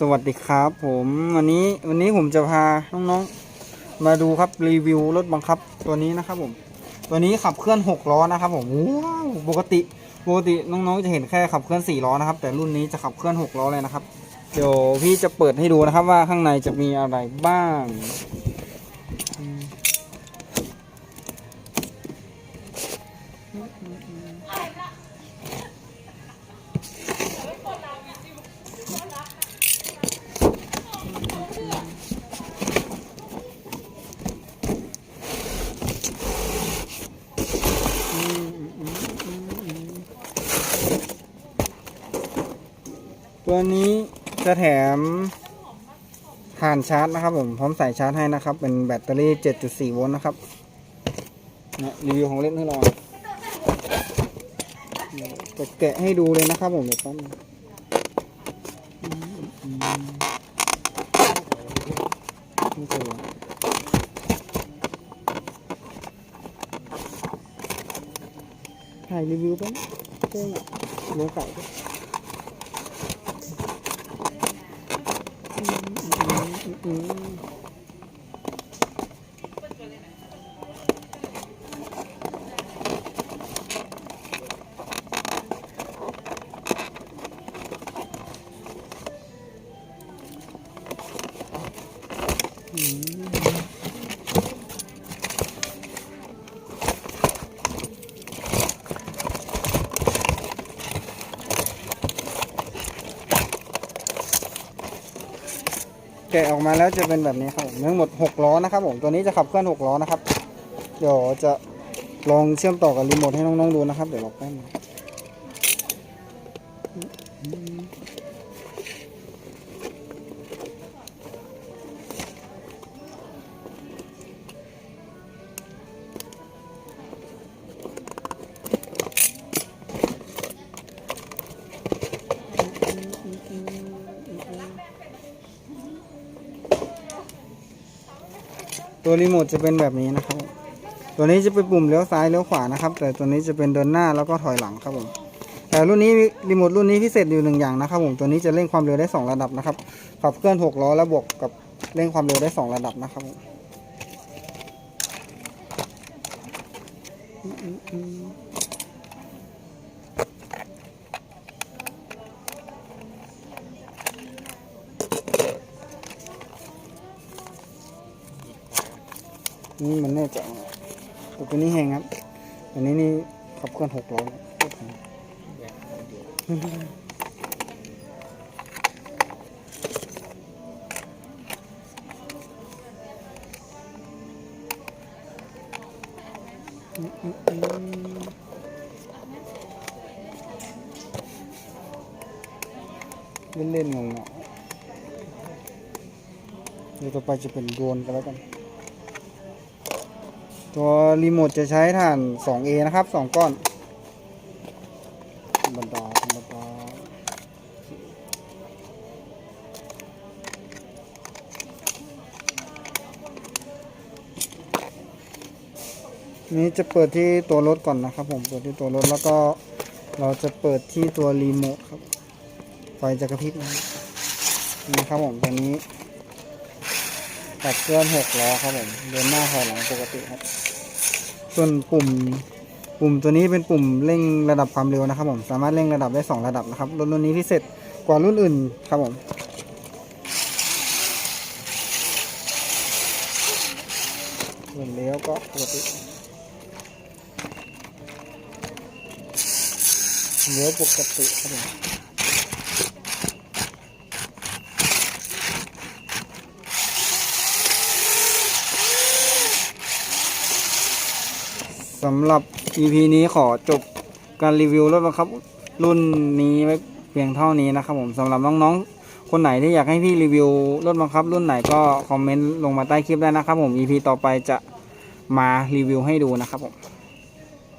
สวัสดีครับผมวันนี้วันนี้ผมจะพาน้องๆ มาดูครับรีวิวรถบังคับตัวนี้นะครับผม ตัวนี้ขับเคลื่อน 6 ล้อนะครับผมว้าวปกติปกติน้องๆจะเห็นแค่ขับเคลื่อน 4 ล้อนะครับ แต่รุ่นนี้จะขับเคลื่อน 6 ล้อเลยนะครับ เดี๋ยวพี่จะเปิดให้ดูนะครับว่าข้างในจะมีอะไรบ้าง ตัวนี้จะแถมถ่านชาร์จนะครับผมพร้อมใส่ชาร์จให้นะครับ เป็นแบตเตอรี่ 7.4 โวลต์นะครับนี่ยรีวิวของเล่นให้เราจะแกะให้ดูเลยนะครับผมเดี๋ยวแป๊บนี่คือถ่ายรีวิวไปนะเจ้าเนื้อไก่ ด้วย แกะออกมาแล้วจะเป็นแบบนี้ครับผมทั้งหมด 6 ล้อนะครับผมตัวนี้จะขับเคลื่อน 6 ล้อนะครับ เดี๋ยวจะลองเชื่อมต่อกับรีโมทให้น้องๆดูนะครับ เดี๋ยวรอแป๊บนึง ตัวรีโมทจะเป็นแบบนี้นะครับ ตัวนี้จะเป็นปุ่มเลี้ยวซ้ายเลี้ยวขวานะครับ แต่ตัวนี้จะเป็นเดินหน้าแล้วก็ถอยหลังครับผมแต่รุ่นนี้รีโมทรุ่นนี้พิเศษอยู่หนึ่งอย่างนะครับผมตัวนี้จะเร่งความเร็วได้ 2 ระดับนะครับขับเคลื่อน 6 ล้อแล้วบวกกับเร่งความเร็วได้ 2 ระดับนะครับผม นี่มันแน่ใจต่ตัวนี้แหงครับตัวนี้นี่ขับเคลื่อน6ล้อเล่นเล่นๆงงอะเดี๋ยวต่อไปจะเป็นโดรนกันแล้วกัน ตัวรีโมทจะใช้ฐาน 2A นะครับ 2 ก้อนธรรดาธรรดานี้จะเปิดที่ตัวรถก่อนนะครับผม เปิดที่ตัวรถแล้วก็เราจะเปิดที่ตัวรีโมทครับ ไฟจะกระพริบนะครับนี่ครับผมตัวนี้ ตัดเคลื่อนหกล้อครับผมเดินหน้าถอยหลังปกติครับ ส่วนปุ่มปุ่มตัวนี้เป็นปุ่มเร่งระดับความเร็วนะครับผมสามารถเร่งระดับได้ 2 ระดับนะครับรถรุ่นนี้พิเศษกว่ารุ่นอื่นครับผมส่วนเลี้ยวก็ปกติเลี้ยวปกติครับผม สำหรับ EP นี้ขอจบการรีวิวรถนะครับ รุ่นนี้ไว้เพียงเท่านี้นะครับผมสำหรับน้องๆ คนไหนที่อยากให้พี่รีวิวรถบังคับ รุ่นไหนก็คอมเมนต์ลงมาใต้คลิปได้นะครับผม EP ต่อไปจะมารีวิวให้ดูนะครับผม